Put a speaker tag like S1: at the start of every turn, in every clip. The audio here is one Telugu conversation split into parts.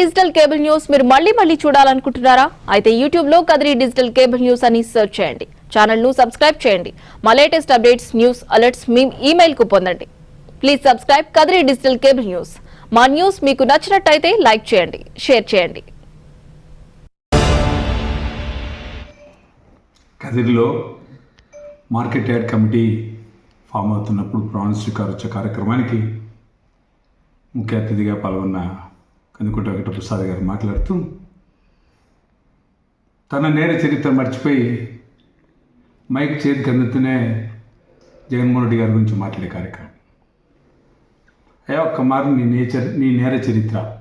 S1: డిజిటల్ కేబుల్ న్యూస్ మీరు మళ్ళీ మళ్ళీ చూడాలనుకుంటున్నారా? అయితే యూట్యూబ్లో కదిరి డిజిటల్ కేబుల్ న్యూస్ అని సెర్చ్ చేయండి. ఛానల్ను సబ్స్క్రైబ్ చేయండి. మా లేటెస్ట్ అప్డేట్స్ న్యూస్ అలర్ట్స్ మీ ఈమెయిల్కు పొందండి. Please subscribe Kadiri digital cable news. మా న్యూస్ మీకు నచ్చినట్టయితే లైక్ చేయండి షేర్ చేయండి.
S2: కదిరిలో మార్కెట్ యార్డ్ కమిటీ ఫామ్ అవుతున్నప్పుడు ప్రాణ వచ్చే కార్యక్రమానికి ముఖ్య అతిథిగా పాల్గొన్న కందుకుంట వెంకటప్రసాద్ గారు మాట్లాడుతూ తన నేర చరిత్ర మర్చిపోయి మైక్ చేతికి అందుతూనే జగన్మోహన్ రెడ్డి గారి గురించి మాట్లాడే కార్యక్రమం. అయ్యా ఒక్క మారు నీ నేచర్ నీ నేర చరిత్ర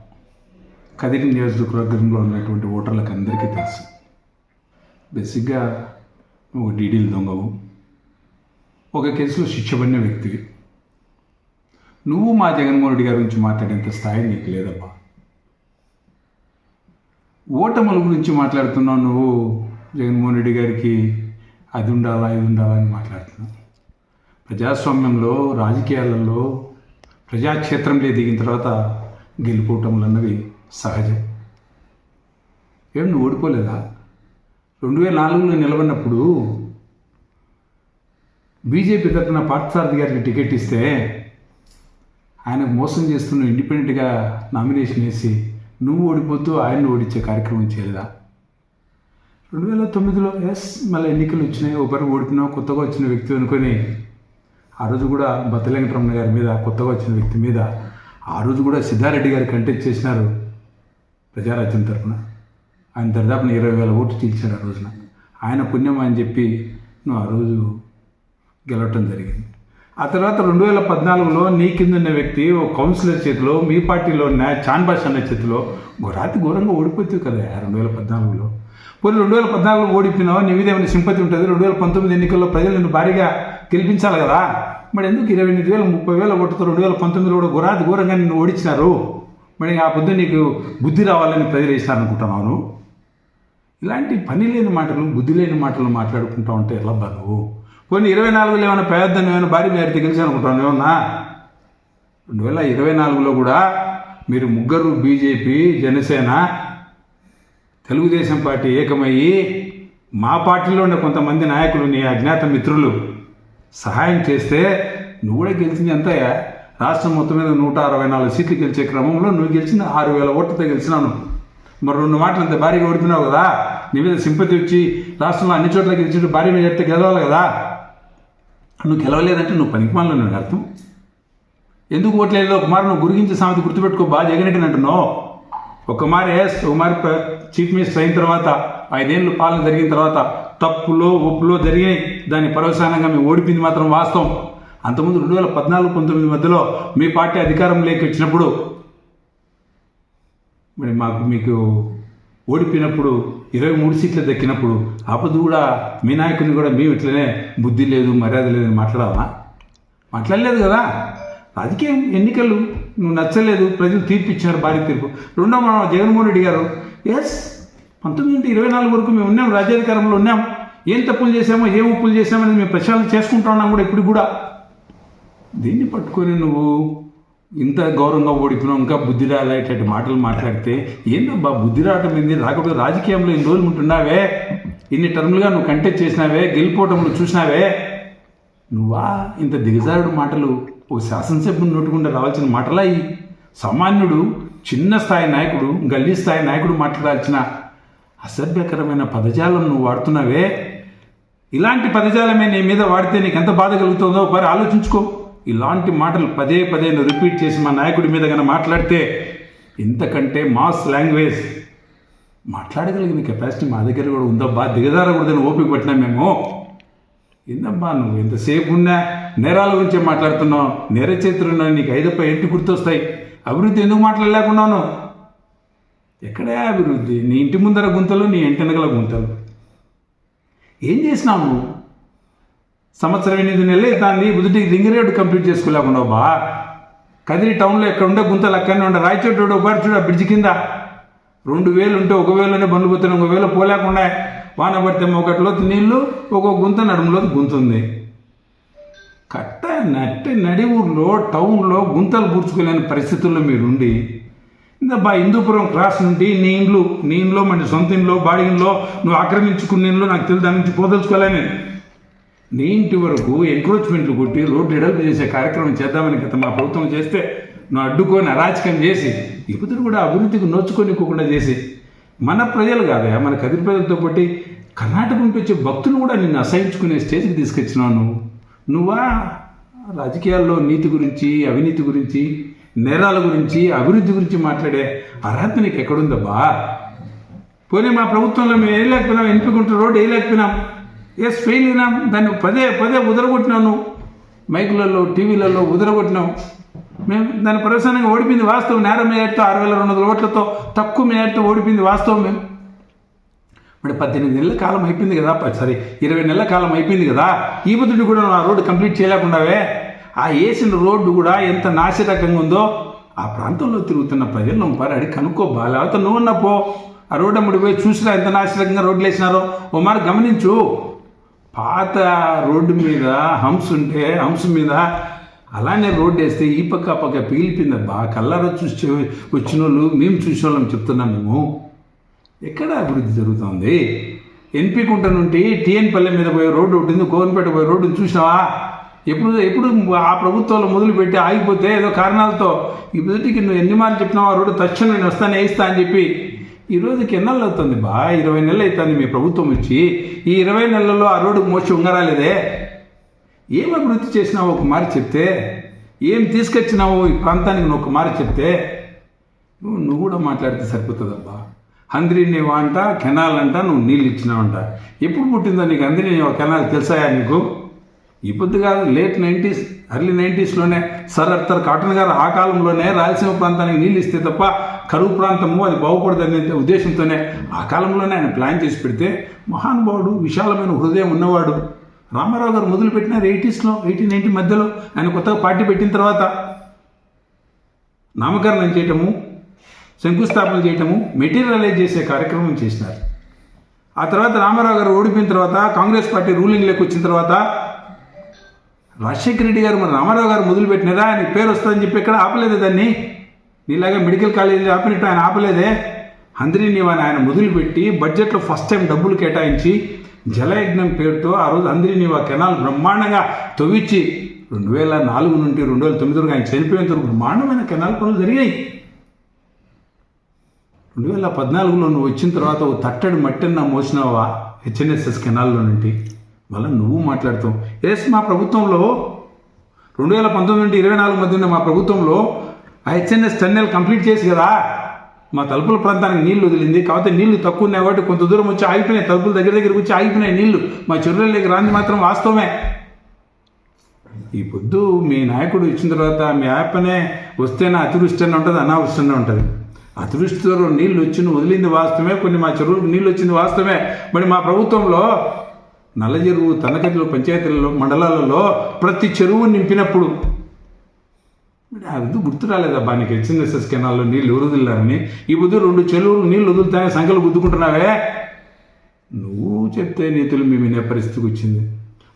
S2: కదిరి నియోజకవర్గంలో ఉన్నటువంటి ఓటర్లకు అందరికీ తెలుసు. బేసిక్గా నువ్వు డీడీలు దొంగవు. ఒక కేసులో శిక్షపడిన వ్యక్తివి. నువ్వు మా జగన్మోహన్ రెడ్డి గారి గురించి మాట్లాడేంత స్థాయి నీకు లేదమ్మా ఓటముల గురించి మాట్లాడుతున్నావు నువ్వు జగన్మోహన్ రెడ్డి గారికి. అది ఉండాలా ఇది ఉండాలా అని మాట్లాడుతున్నావు. ప్రజాస్వామ్యంలో రాజకీయాలలో ప్రజాక్షేత్రంలో దిగిన తర్వాత గెలుపోవటములు అన్నవి సహజం. ఏం నువ్వు ఓడిపోలేదా? రెండు వేల నాలుగులో నిలబడినప్పుడు బీజేపీ తరఫున పార్థసారథి గారికి టికెట్ ఇస్తే ఆయన మోసం చేస్తున్న ఇండిపెండెంట్గా నామినేషన్ వేసి నువ్వు ఓడిపోతూ ఆయన్ని ఓడించే కార్యక్రమం చేయలేదా? రెండు వేల తొమ్మిదిలో ఎస్ మళ్ళీ ఎన్నికలు వచ్చినాయి. ఒకరు ఓడిపోయినావు కొత్తగా వచ్చిన వ్యక్తి అనుకొని ఆ రోజు కూడా బత్తలింగటరమణ గారి మీద కొత్తగా వచ్చిన వ్యక్తి మీద ఆ రోజు కూడా సిద్ధారెడ్డి గారు కంటెక్ట్ చేసినారు ప్రజారాజ్యం తరఫున ఆయన దరిదాపున ఇరవై వేల ఓట్లు చీల్చాడు ఆ రోజున. ఆయన పుణ్యం అని చెప్పి నువ్వు ఆ రోజు గెలవటం జరిగింది. ఆ తర్వాత రెండు వేల పద్నాలుగులో నీ కింద ఉన్న వ్యక్తి ఓ కౌన్సిలర్ చేతిలో మీ పార్టీలో ఉన్న చాన్బాష్ అన్న చేతిలో రాతి ఘోరంగా ఓడిపోతుంది కదా రెండు వేల పద్నాలుగులో. పోనీ రెండు వేల పద్నాలుగులో ఓడిపోయినావు? నీ మీద ఏమైనా సింపతి ఉంటుంది? రెండు వేల పంతొమ్మిది ఎన్నికల్లో ప్రజలు నిన్ను భారీగా గెలిపించాలి కదా? మరి ఎందుకు ఇరవై ఎనిమిది వేల ముప్పై వేల ఓటుతో రెండు వేల పంతొమ్మిదిలో కూడా ఘోరాతి ఘోరంగా నిన్ను ఓడించినారు? మరి ఆ పొద్దు నీకు బుద్ధి రావాలని ప్రజలు వేసినారనుకుంటున్నావు ఇలాంటి పని లేని మాటలు బుద్ధి లేని మాటలు మాట్లాడుకుంటా ఉంటే ఎలా నువ్వు కొన్ని ఇరవై నాలుగులో ఏమైనా పేదను ఏమైనా భారీ మేరటి గెలిచి అనుకుంటాను ఏమన్నా? రెండు వేల ఇరవై నాలుగులో కూడా మీరు ముగ్గురు బీజేపీ జనసేన తెలుగుదేశం పార్టీ ఏకమయ్యి మా పార్టీలో ఉన్న కొంతమంది నాయకులు నీ అజ్ఞాత మిత్రులు సహాయం చేస్తే నువ్వు కూడా గెలిచింది ఎంతయ్యా? రాష్ట్రం మొత్తం మీద నూట అరవై నాలుగు సీట్లు గెలిచే క్రమంలో నువ్వు గెలిచిన ఆరు వేల ఓట్లతో గెలిచినాను. మరి రెండు మాటలు అంత భారీగా ఓడిపోయినావు కదా? నీ మీద సింపతి వచ్చి రాష్ట్రంలో అన్ని చోట్ల గెలిచి భారీ మెజార్టీ గెలవాలి కదా? నువ్వు గెలవలేదంటే నువ్వు పనికిమాలను నాకు అర్థం? ఎందుకు ఓట్లేదు ఒక మారు నువ్వు గురించి సామెత గుర్తుపెట్టుకో బాగా జగనెట్టిన అంటున్నావు. ఒక మారి ఎస్ ఒక చీఫ్ మినిస్టర్ అయిన తర్వాత ఐదేళ్ళు పాలన జరిగిన తర్వాత తప్పులో ఒప్పులో జరిగినాయి. దాని పరవశానంగా మేము ఓడిపోయింది మాత్రం వాస్తవం. అంతకుముందు రెండు వేల పద్నాలుగు పంతొమ్మిది మధ్యలో మీ పార్టీ అధికారం లేక వచ్చినప్పుడు మరి మాకు మీకు ఓడిపోయినప్పుడు ఇరవై మూడు సీట్లు దక్కినప్పుడు అప్పుడు కూడా మీ నాయకుని కూడా మేము ఇట్లనే బుద్ధి లేదు మర్యాద లేదని మాట్లాడాలా మాట్లాడలేదు కదా. రాజకీయం ఎన్నికలు నువ్వు నచ్చలేదు ప్రజలు తీర్పు ఇచ్చారు భారీ తీర్పు. రెండో మనం జగన్మోహన్ రెడ్డి గారు ఎస్ పంతొమ్మిది నుండి ఇరవై నాలుగు వరకు మేము ఉన్నాం రాజ్యాధికారంలో ఉన్నాం. ఏం తప్పులు చేశామో ఏం ఉప్పులు చేసామనేది మేము ప్రచారం చేసుకుంటా ఉన్నాం కూడా ఇప్పుడు కూడా. దీన్ని పట్టుకొని నువ్వు ఇంత గౌరవంగా ఓడిపోయినా ఇంకా బుద్ధి రాలేటట్టు మాటలు మాట్లాడితే ఏందబ్బా బుద్ధి రావటం ఏంది రాకపోతే రాజకీయంలో ఇన్ని రోజులు ఉంటున్నావే? ఇన్ని టర్ములుగా నువ్వు కంటెక్ట్ చేసినావే? గెలిపోవటంలో చూసినావే? నువ్వా? ఇంత దిగజారుడు మాటలు ఓ శాసనసభ్యుని నోటుకుండా రావాల్సిన మాటలా ఈ సామాన్యుడు చిన్న స్థాయి నాయకుడు గల్లీ స్థాయి నాయకుడు మాట్లాడాల్సిన అసభ్యకరమైన పదజాలం నువ్వు వాడుతున్నావే? ఇలాంటి పదజాలమే నీ మీద వాడితే నీకు ఎంత బాధ కలుగుతుందో ఒకసారి ఆలోచించుకో. ఇలాంటి మాటలు పదే పదే రిపీట్ చేసి మా నాయకుడి మీద కనుక మాట్లాడితే ఇంతకంటే మాస్ లాంగ్వేజ్ మాట్లాడగలిగిన కెపాసిటీ మా దగ్గర కూడా ఉందబ్బా దిగజారకూడదని ఓపిక పట్టినా మేము. ఏందమ్మా నువ్వు ఎంతసేపు ఉన్నా నేరాల గురించే మాట్లాడుతున్నావు. నేర చరిత్రలో నీకు ఐదప్ప ఏంటి గుర్తొస్తాయి? అభివృద్ధి ఎందుకు మాట్లాడలేకున్నాను? ఎక్కడే అభివృద్ధి? నీ ఇంటి ముందర గుంతలు నీ ఇంటి వెనకల గుంతలు. ఏం చేసినావు నువ్వు? సంవత్సరం ఎనిమిది నెలలు అవుతుంది. బుద్ధుడికి రోడ్ కంప్లీట్ చేసుకోలేకుండా బా. కదిరి టౌన్లో ఎక్కడ ఉండే గుంతలు అక్కడనే ఉండే. రాయచోటు ఒకటి చూడ బ్రిడ్జ్ కింద. రెండు వేలు ఉంటే ఒక వేలునే బండ్లు పోతున్నాయి ఒక వేలు పోలేకుండా వాన పడితే ఒకటిలో నీళ్ళు ఒక గుంత నడుములో గుంత ఉంది. కట్ట నట్టి నడి ఊర్లో టౌన్లో గుంతలు పూడ్చుకోలేని పరిస్థితుల్లో మీరుండి ఇందబ్బా బా హిందూపురం క్రాస్ నుండి నీ ఇండ్లు నీ ఇంట్లో మన సొంత ఇంట్లో బాడి ఇంట్లో నువ్వు ఆక్రమించుకున్న ఇంట్లో నాకు తెలియదు. దాని నుంచి పోదలుచుకోలే నేను. నీ ఇంటి వరకు ఎంక్రోచ్మెంట్లు కొట్టి రోడ్లు ఎడల్పు చేసే కార్యక్రమం చేద్దామని గత మా ప్రభుత్వం చేస్తే నువ్వు అడ్డుకొని అరాచకం చేసి ఇప్పుడు కూడా అభివృద్ధికి నోచుకోనికోకుండా చేసి మన ప్రజలు కాదా మన కదిరి ప్రజలతో పాటు కర్ణాటక నుంచి వచ్చే భక్తులు కూడా నిన్ను అసహించుకునే స్టేజ్కి తీసుకొచ్చినావు నువ్వు. నువ్వా రాజకీయాల్లో నీతి గురించి అవినీతి గురించి నేరాల గురించి అభివృద్ధి గురించి మాట్లాడే అర్హత నీకు ఎక్కడుందబ్బా? పోనీ మా ప్రభుత్వంలో మేము వేయలేకపోయినాం ఎంపికంటే రోడ్డు వేయలేకపోయినాం ఎస్ ఫెయిల్ అయినాం దాన్ని పదే పదే ఉదరగొట్టినావు నువ్వు మైకులలో టీవీలలో ఉదరగొట్టినావు మేము దాని ప్రదర్శనంగా ఓడిపోయింది వాస్తవం. నేరం మేయర్తో ఆరు వేల రెండు వందల ఓట్లతో తక్కువ మేయర్తో ఓడిపోయింది వాస్తవం మేము మరి పద్దెనిమిది నెలల కాలం అయిపోయింది కదా ప- సారీ ఇరవై నెలల కాలం అయిపోయింది కదా. ఈ బుద్ధుడు కూడా ఆ రోడ్డు కంప్లీట్ చేయలేకుండావే. ఆ వేసిన రోడ్డు కూడా ఎంత నాసిరకంగా ఉందో ఆ ప్రాంతంలో తిరుగుతున్న ప్రజలను నువ్వు పారి కనుక్కో కనుక్కోబా లేకపోతే నువ్వు ఉన్న ఆ రోడ్డు అమ్ముడిపోయి చూసినా ఎంత నాసిరకంగా రోడ్లు వేసినారో ఓ మరి గమనించు. పాత రోడ్డు మీద హంస్ ఉంటే హంస్ మీద అలానే రోడ్డు వేస్తే ఈ పక్క ఆ పక్క పీలిపోయిందబ్బా కల్లారో చూసి వచ్చిన వాళ్ళు మేము చూసిన వాళ్ళం చెప్తున్నాం మేము. ఎక్కడ అభివృద్ధి జరుగుతుంది? ఎన్పి కుంట నుండి టిఎన్ పల్లె మీద పోయే రోడ్డు ఉంటుంది కోవన్పేట పోయే రోడ్డు చూసినావా? ఎప్పుడు ఎప్పుడు ఆ ప్రభుత్వాలు మొదలుపెట్టి ఆగిపోతే ఏదో కారణాలతో ఇప్పటికి నువ్వు ఎన్ని మార్లు చెప్పినావు ఆ రోడ్డు తక్షణం నేను వస్తాను వేయిస్తా అని చెప్పి ఈ ఎన్నెళ్ళు అవుతుంది బా? ఇరవై నెలలు అవుతుంది మీ ప్రభుత్వం వచ్చి ఈ ఇరవై నెలల్లో ఆ రోడ్డు మోసి ఉంగరాలేదే? ఏం అభివృద్ధి చేసినావు ఒక మారి చెప్తే? ఏం తీసుకొచ్చినావు ఈ ప్రాంతానికి నువ్వు ఒక మారి చెప్తే? నువ్వు నువ్వు కూడా మాట్లాడితే సరిపోతుందబ్బా. హంద్రి అంట కెనాల్ అంట నువ్వు నీళ్ళు ఇచ్చినావంట ఎప్పుడు పుట్టిందో నీకు హంద్రి కెనాల్ తెలుసాయా నీకు? ఈ పొద్దు కాదు లేట్ నైంటీస్ అర్లీ నైంటీస్లోనే సర్ అర్థర్ కాటన్ గారు ఆ కాలంలోనే రాయలసీమ ప్రాంతానికి నీళ్ళు ఇస్తే తప్ప కరువు ప్రాంతము అది బాగుపడదనే ఉద్దేశంతోనే ఆ కాలంలోనే ఆయన ప్లాన్ చేసి పెడితే మహానుభావుడు విశాలమైన హృదయం ఉన్నవాడు. రామారావు గారు మొదలుపెట్టినారు ఎయిటీస్లో ఎయిటీ మధ్యలో. ఆయన కొత్తగా పార్టీ పెట్టిన తర్వాత నామకరణం చేయటము శంకుస్థాపన చేయటము మెటీరియలైజ్ చేసే కార్యక్రమం చేసినారు. ఆ తర్వాత రామారావు గారు ఓడిపోయిన తర్వాత కాంగ్రెస్ పార్టీ రూలింగ్లోకి వచ్చిన తర్వాత రాజశేఖర రెడ్డి గారు మన రామారావు గారు మొదలుపెట్టినారా? ఆయన పేరు వస్తుందని చెప్పి ఎక్కడ ఆపలేదే దాన్ని? నీలాగా మెడికల్ కాలేజీ ఆపినట్టు ఆయన ఆపలేదే. అందరినీ నీవని ఆయన మొదలుపెట్టి బడ్జెట్లో ఫస్ట్ టైం డబ్బులు కేటాయించి జలయజ్ఞం పేరుతో ఆ రోజు అందరినీ ఆ కెనాల్ బ్రహ్మాండంగా తవ్వించి రెండు వేల నాలుగు నుండి రెండు వేల తొమ్మిది వరకు ఆయన చనిపోయేంత వరకు బ్రహ్మాండమైన కెనాల్ పనులు జరిగాయి. రెండు వేల పద్నాలుగులో నువ్వు వచ్చిన తర్వాత ఓ తట్టడి మట్టిన మోసినావా హెచ్ఎన్ఎస్ఎస్ కెనాల్లో నుండి? మళ్ళీ నువ్వు మాట్లాడుతావు. ఎస్ మా ప్రభుత్వంలో రెండు వేల పంతొమ్మిది నుండి ఇరవై నాలుగు మధ్య ఉన్న మా ప్రభుత్వంలో ఆ హెచ్ఎన్ఎస్ టన్నెల్ కంప్లీట్ చేసి కదా? మా తలుపుల ప్రాంతానికి నీళ్ళు వదిలింది. కాకపోతే నీళ్ళు తక్కువ ఉన్నాయి కాబట్టి కొంత దూరం వచ్చి ఆగిపోయినాయి. తలుపుల దగ్గర దగ్గర వచ్చి ఆగిపోయినాయి నీళ్ళు. మా చెరువులకి రాంది మాత్రం వాస్తవమే. ఈ పొద్దు మీ నాయకుడు ఇచ్చిన తర్వాత మీ యాప్నే వస్తేనే అతివృష్టి అని ఉంటుంది అనావృష్టి అని ఉంటుంది అతివృష్టితో నీళ్ళు వచ్చిన వదిలింది వాస్తవమే. కొన్ని మా చెరువులకు నీళ్ళు వచ్చింది వాస్తవమే. మరి మా ప్రభుత్వంలో నల్ల చెరువు తనకటిలో పంచాయతీలలో మండలాలలో ప్రతి చెరువు నింపినప్పుడు అది గుర్తు రాలేదబ్బా నీకు హెచ్ఎన్ఎస్ఎస్ కెనాల్లో నీళ్ళు ఎవరు ఈ బుద్ధి రెండు చెరువులు నీళ్ళు వదులుతానే సంఖ్యలు గుద్దుకుంటున్నావే. నువ్వు చెప్తే నీతులు మేము వినే పరిస్థితికి వచ్చింది.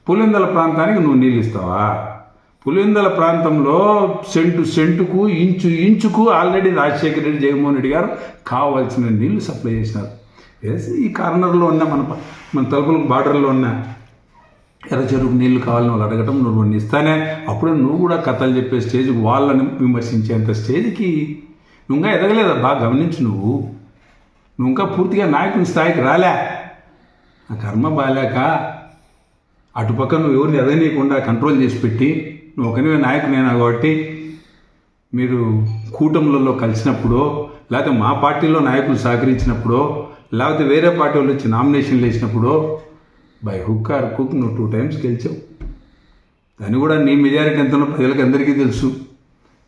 S2: పులిందల ప్రాంతానికి నువ్వు నీళ్ళు ఇస్తావా? పులిందల ప్రాంతంలో సెంటు సెంటుకు ఇంచు ఇంచుకు ఆల్రెడీ రాజశేఖర రెడ్డి జగన్మోహన్ రెడ్డి గారు కావాల్సిన నీళ్ళు సప్లై చేసినారు. ఎస్ ఈ కార్నర్లో ఉన్న మన మన తలుపుల బార్డర్లో ఉన్న ఎర్ర చెరువుకు నీళ్ళు కావాలని వాళ్ళు అడగటం నువ్వు కొన్ని ఇస్తానే. అప్పుడు నువ్వు కూడా కథలు చెప్పే స్టేజ్కి వాళ్ళని విమర్శించేంత స్టేజ్కి నువ్వు ఇంకా ఎదగలేదబ్బా గమనించు నువ్వు. నువ్వు ఇంకా పూర్తిగా నాయకుని స్థాయికి రాలే. ఆ కర్మ బాలేక అటుపక్క నువ్వు ఎవరిని ఎదగనీయకుండా కంట్రోల్ చేసి పెట్టి నువ్వు ఒకనివే నాయకునేనా కాబట్టి మీరు కూటములలో కలిసినప్పుడు లేకపోతే మా పార్టీలో నాయకులు సహకరించినప్పుడో లేకపోతే వేరే పార్టీ వాళ్ళు వచ్చి నామినేషన్లు వేసినప్పుడు బై హుక్ ఆర్ కుక్ నువ్వు టూ టైమ్స్ గెలిచావు. దాన్ని కూడా నీ మెజారిటీ ఎంతనో ప్రజలకు అందరికీ తెలుసు.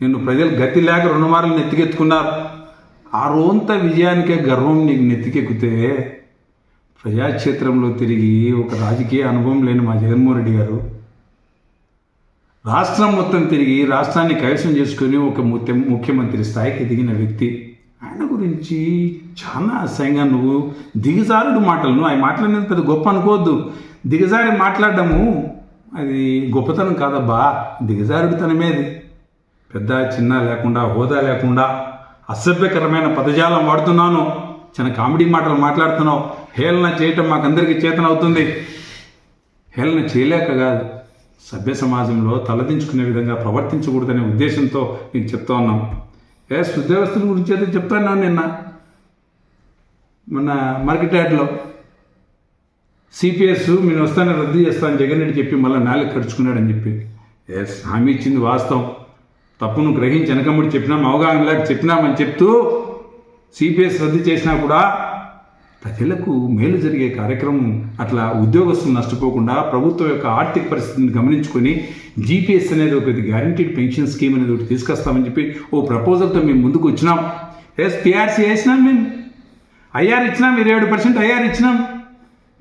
S2: నిన్ను ప్రజలు గతి లేక రెండు మార్లు నెత్తికెత్తుకున్నారు. ఆ రోంత విజయానికే గర్వం నీకు నెత్తికెక్కితే ప్రజాక్షేత్రంలో తిరిగి ఒక రాజకీయ అనుభవం లేని మా జగన్మోహన్ రెడ్డి గారు రాష్ట్రం మొత్తం తిరిగి రాష్ట్రాన్ని కైవసం చేసుకుని ఒక ముఖ్యమంత్రి స్థాయికి ఎదిగిన వ్యక్తి. ఆయన గురించి చాలా అసహ్యంగా నువ్వు దిగజారుడు మాటలు నువ్వు ఆయన మాట్లాడినది పెద్ద గొప్ప అనుకోవద్దు. దిగజారి మాట్లాడము అది గొప్పతనం కాదబ్బా. దిగజారుడుతనమే అది. పెద్ద చిన్న లేకుండా హోదా లేకుండా అసభ్యకరమైన పదజాలం వాడుతున్నాను. చాలా కామెడీ మాటలు మాట్లాడుతున్నావు. హేళన చేయటం మాకందరికీ చేతనవుతుంది. హేళన చేయలేక కాదు సభ్య సమాజంలో తలదించుకునే విధంగా ప్రవర్తించకూడదనే ఉద్దేశంతో నేను చెప్తా ఉన్నాం. ఏ ఉద్యోగస్తుల గురించి అయితే చెప్తాను నిన్న? మన మార్కెట్ యార్డ్లో సిపిఎస్ నేను వస్తానే రద్దు చేస్తాను జగన్ రెడ్డి చెప్పి మళ్ళీ నాలుగు ఖర్చుకున్నాడని చెప్పి. ఎస్ హామీ ఇచ్చింది వాస్తవం. తప్పును గ్రహించి వెనకమ్మడి చెప్పినాం అవగాహన లేక చెప్పినామని చెప్తూ సిపిఎస్ రద్దు చేసినా కూడా ప్రజలకు మేలు జరిగే కార్యక్రమం అట్లా ఉద్యోగస్తులు నష్టపోకుండా ప్రభుత్వం యొక్క ఆర్థిక పరిస్థితిని గమనించుకొని జీపీఎస్ అనేది ఒక గ్యారంటీడ్ పెన్షన్ స్కీమ్ అనేది ఒకటి తీసుకొస్తామని చెప్పి ఓ ప్రపోజల్తో మేము ముందుకు వచ్చినాం. ఎస్ పిఆర్సీ వేసినాం మేము. ఐఆర్ ఇచ్చినాం ఇరవై ఏడు పర్సెంట్ ఐఆర్ ఇచ్చినాం.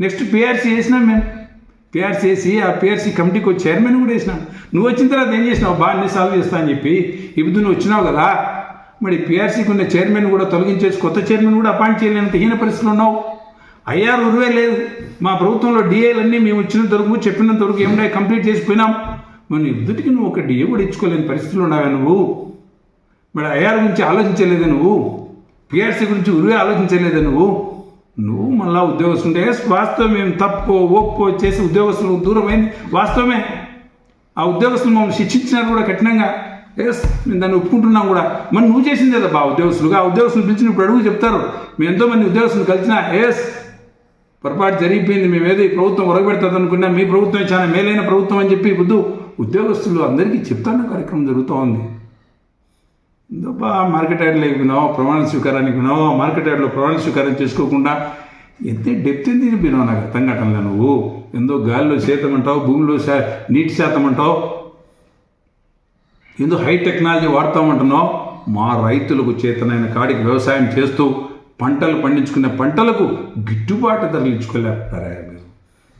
S2: నెక్స్ట్ పిఆర్సీ వేసినాం మేము. పిఆర్సీ వేసి ఆ పిఆర్సీ కమిటీకి వచ్చి చైర్మన్ కూడా వేసినాం. నువ్వు వచ్చిన తర్వాత ఏం చేసినావు? బాగా అన్ని సాల్వ్ చేస్తా అని చెప్పి ఇప్పుడు నువ్వు వచ్చినావు కదా మరి పిఆర్సీకి ఉన్న చైర్మన్ కూడా తొలగించేసి కొత్త చైర్మన్ కూడా అపాయింట్ చేయలేనంత హీన పరిస్థితులు ఉన్నావు. ఐఆర్ ఉరువే లేదు. మా ప్రభుత్వంలో డిఏలన్నీ మేము ఇచ్చినంత వరకు చెప్పినంత వరకు ఏమిటో కంప్లీట్ చేసిపోయినాం మరి ఎదుటికి నువ్వు ఒక డిఏ కూడా ఇచ్చుకోలేని పరిస్థితులు ఉన్నావా నువ్వు? మరి ఐఆర్ గురించి ఆలోచించలేదా నువ్వు? పిఆర్సీ గురించి ఉరివే ఆలోచించలేదా నువ్వు? నువ్వు మళ్ళా ఉద్యోగస్తుంటే వాస్తవం మేము తప్పు ఒప్పో చేసి ఉద్యోగస్తులకు దూరమైంది. వాస్తవమే. ఆ ఉద్యోగస్తులు మమ్మల్ని శిక్షించినారు కూడా కఠినంగా. ఎస్ మేము దాన్ని ఒప్పుకుంటున్నాం కూడా. మరి నువ్వు చేసింది కదా బా ఉద్యోగస్తులుగా? ఆ ఉద్యోగస్తులు పిలిచినప్పుడు అడుగు చెప్తారు. మేము ఎంతోమంది ఉద్యోగస్తులు కలిసినా ఎస్ పొరపాటు జరిగిపోయింది. మేము ఏదో ఈ ప్రభుత్వం ఒరగబెడుతుంది అనుకున్నా మీ ప్రభుత్వం చాలా మేలైన ప్రభుత్వం అని చెప్పి బుద్ధు. ఉద్యోగస్తులు అందరికీ చెప్తాన్న కార్యక్రమం జరుగుతూ ఉంది. ఇందోపా మార్కెట్ యార్డ్లో వినావు ప్రమాణ స్వీకారానికి వినావు మార్కెట్ యార్డ్లో ప్రమాణ స్వీకారం చేసుకోకుండా ఎంత డెప్త్ ఏంది వినావు నాకు అర్థం కావటంలే నువ్వు. ఎందో గాలిలో శాతం అంటావు భూమిలో శా నీటి శాతం అంటావు. ఎందుకు హై టెక్నాలజీ వాడతామంటున్నావు మా రైతులకు చేతనైన కాడికి వ్యవసాయం చేస్తూ పంటలు పండించుకునే పంటలకు గిట్టుబాటు ధరలు ఇచ్చుకోలేకపోతారా మీరు?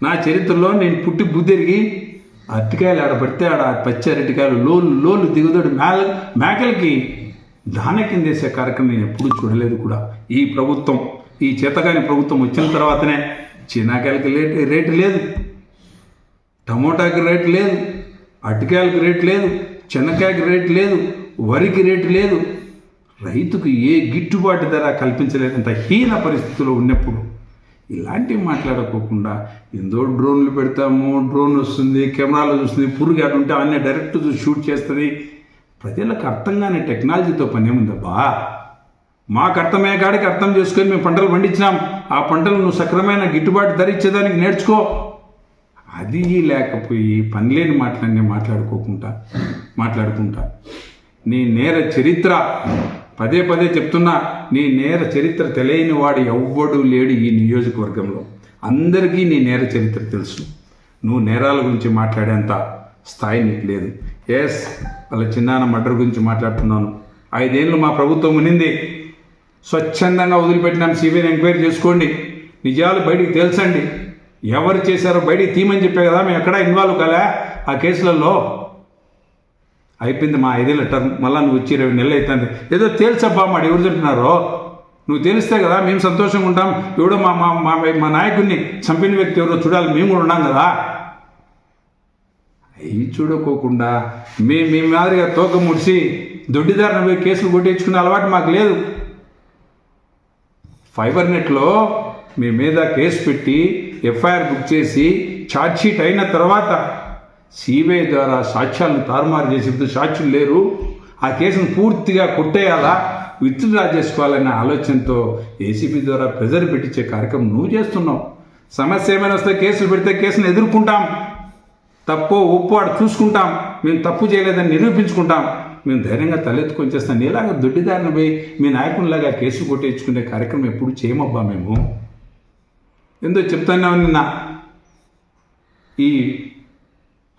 S2: నా చరిత్రలో నేను పుట్టి బుద్ధిరిగి అరటికాయలు ఆడ పడితే ఆడ పచ్చి అరటికాయలు లోలు లోలు దిగుదడు మేల మేకలకి దాన్ని కింద చేసే కార్యక్రమం నేను ఎప్పుడూ చూడలేదు కూడా. ఈ ప్రభుత్వం ఈ చేతగాని ప్రభుత్వం వచ్చిన తర్వాతనే చిన్నకాయలకి రేటు రేటు లేదు. టమోటాకి రేటు లేదు. అరటికాయలకు రేటు లేదు. చెనక్కాయకి రేటు లేదు. వరికి రేటు లేదు. రైతుకు ఏ గిట్టుబాటు ధర కల్పించలేనంత హీన పరిస్థితిలో ఉన్నప్పుడు ఇలాంటివి మాట్లాడుకోకుండా ఎందో డ్రోన్లు పెడతాము డ్రోన్ వస్తుంది కెమెరాలో చూస్తుంది పురుగు ఉంటే అన్నీ డైరెక్ట్ షూట్ చేస్తుంది ప్రజలకు అర్థం కాని టెక్నాలజీతో పని ఏముందబ్బా మాకు అర్థమయ్యే కాడికి అర్థం చేసుకొని మేము పంటలు పండించినాం. ఆ పంటలు నువ్వు సక్రమైన గిట్టుబాటు ధర ఇచ్చేదానికి నేర్చుకో. అది లేకపోయి పనిలేని మాటలన్నీ మాట్లాడుకోకుండా మాట్లాడుకుంటా. నీ నేర చరిత్ర పదే పదే చెప్తున్నా నీ నేర చరిత్ర తెలియని వాడు ఎవ్వడు లేడు ఈ నియోజకవర్గంలో. అందరికీ నీ నేర చరిత్ర తెలుసు. నువ్వు నేరాల గురించి మాట్లాడేంత స్థాయి నీకు లేదు. ఎస్ వాళ్ళ చిన్నాన్న మర్డర్ గురించి మాట్లాడుతున్నాను. ఐదేళ్ళు మా ప్రభుత్వం ఉన్నింది. స్వచ్ఛందంగా వదిలిపెట్టినాం. సిబిఐని ఎంక్వైరీ చేసుకోండి. నిజాలు బయటికి తెలుసండి ఎవరు చేశారో బయటికి తీమని చెప్పే కదా మేము ఎక్కడా ఇన్వాల్వ్ కాలే. ఆ కేసులలో అయిపోయింది మా ఐదేళ్ళ టర్మ్ మళ్ళీ నువ్వు వచ్చి ఇరవై నెలలు అవుతుంది ఏదో తేల్చబ్బా మాడు ఎవరు చెప్తున్నారో నువ్వు తెలిస్తే కదా మేము సంతోషంగా ఉంటాం. ఎవడో మా మా మా నాయకుడిని చంపిన వ్యక్తి ఎవరో చూడాలి. మేము కూడా ఉన్నాం కదా. ఇవి చూడకోకుండా మీ మీ మాదిరిగా తోక ముడిసి దొడ్డిదారిన పోయి కేసులు కొట్టించుకునే అలవాటు మాకు లేదు. ఫైబర్ నెట్లో మీ మీద కేసు పెట్టి ఎఫ్ఐఆర్ బుక్ చేసి ఛార్జ్షీట్ అయిన తర్వాత సిబిఐ ద్వారా సాక్ష్యాలను తారుమారు చేసి సాక్షులు లేరు. ఆ కేసును పూర్తిగా కొట్టేయాలా? విత్డ్రా చేసుకోవాలనే ఆలోచనతో ఏసీబీ ద్వారా ప్రెజర్ పెట్టించే కార్యక్రమం నువ్వు చేస్తున్నావు. సమస్య ఏమైనా వస్తే కేసులు పెడితే కేసును ఎదుర్కొంటాం. తప్పో ఒప్పు ఆడు చూసుకుంటాం. మేము తప్పు చేయలేదని నిరూపించుకుంటాం. మేము ధైర్యంగా తలెత్తుకొని చేస్తాం నీలాగా దొడ్డిదారిన పోయి మీ నాయకునిలాగా కేసు కొట్టించుకునే కార్యక్రమం ఎప్పుడు చేయమబ్బా మేము? ఎంతో చెప్తానే నిన్న. ఈ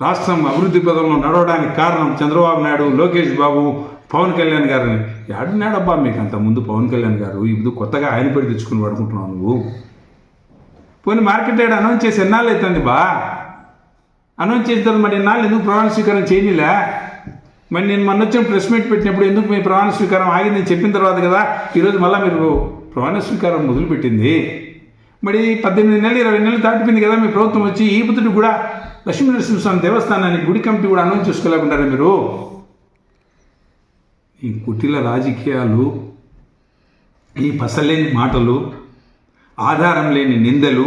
S2: రాష్ట్రం అభివృద్ధి పదంలో నడవడానికి కారణం చంద్రబాబు నాయుడు లోకేష్ బాబు పవన్ కళ్యాణ్ గారిని. ఏడున్నాడబ్బా మీకు అంత ముందు పవన్ కళ్యాణ్ గారు? ఇప్పుడు కొత్తగా ఆయన పెట్టి తెచ్చుకుని పడుకుంటున్నావు నువ్వు. పోనీ మార్కెట్ యార్డ్ అనౌన్స్ చేసి ఎన్నాళ్ళు అవుతుంది బా? అనౌన్స్ చేసిన తర్వాత మరి ఎన్నాళ్ళు ఎందుకు ప్రమాణ స్వీకారం చేయలే మరి నేను మొన్న వచ్చిన ప్రెస్ మీట్ పెట్టినప్పుడు ఎందుకు మీ ప్రమాణ స్వీకారం ఆగిందని చెప్పిన తర్వాత కదా ఈరోజు మళ్ళీ మీరు ప్రమాణ స్వీకారం మొదలుపెట్టింది. మరి పద్దెనిమిది నెలలు ఇరవై నెలలు దాటిపోయింది కదా మీ ప్రభుత్వం వచ్చి ఈ బుద్ధుడు కూడా లక్ష్మీ నరసింహస్వామి దేవస్థానాన్ని గుడి కమిటీ కూడా అనౌన్స్ చేసుకోలేకుంటారా మీరు? ఈ కుటిల రాజకీయాలు ఈ పసలేని మాటలు ఆధారం లేని నిందలు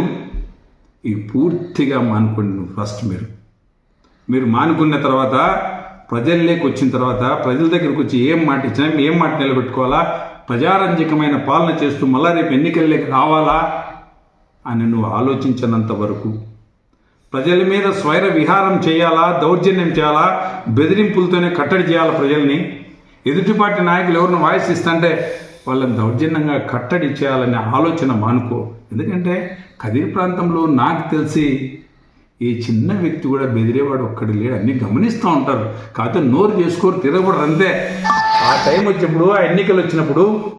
S2: ఇవి పూర్తిగా మానుకోండి ఫస్ట్ మీరు. మీరు మానుకున్న తర్వాత ప్రజల్లోకి వచ్చిన తర్వాత ప్రజల దగ్గరికి వచ్చి ఏం మాట ఇచ్చినా ఏం మాట నిలబెట్టుకోవాలా? ప్రజారంజకమైన పాలన చేస్తూ మళ్ళా రేపు ఎన్నికల్లోకి రావాలా? అని నువ్వు ఆలోచించినంత వరకు. ప్రజల మీద స్వైర విహారం చేయాలా? దౌర్జన్యం చేయాలా? బెదిరింపులతోనే కట్టడి చేయాలా ప్రజల్ని? ఎదుటిపాటి నాయకులు ఎవరిని వాయిస్ ఇస్తుంటే వాళ్ళని దౌర్జన్యంగా కట్టడి చేయాలనే ఆలోచన మానుకో. ఎందుకంటే కదిరి ప్రాంతంలో నాకు తెలిసి ఈ చిన్న వ్యక్తి కూడా బెదిరేవాడు ఒక్కడు లేడు. అన్ని గమనిస్తూ ఉంటారు. కాకపోతే నోరు చేసుకోరు తిరగబడరు అంతే. ఆ టైం వచ్చినప్పుడు ఆ ఎన్నికలు వచ్చినప్పుడు